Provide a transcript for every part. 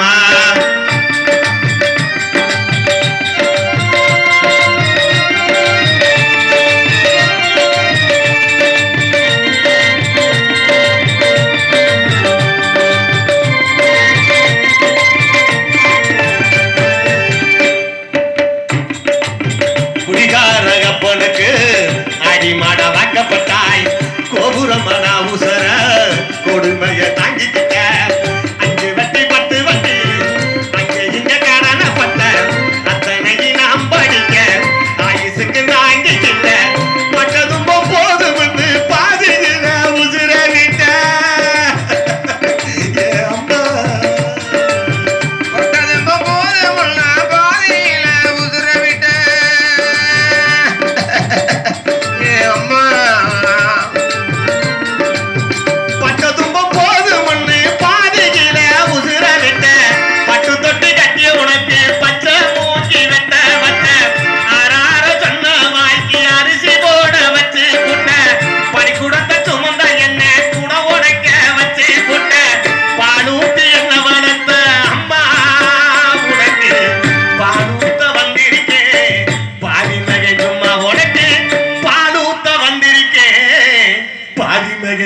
más.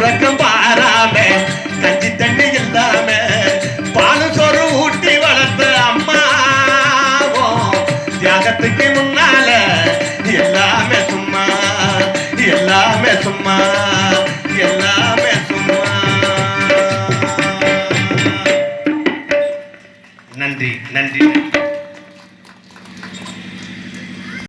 உறக்கம் பாராம கஞ்சி தண்ணி இல்லாம பாலு சொரு ஊட்டி வளர்த்த அம்மாவோ தியாகத்துக்கு முன்னால எல்லாமே சும்மா எல்லாமே சும்மா எல்லாமே சும்மா. நன்றி நன்றி.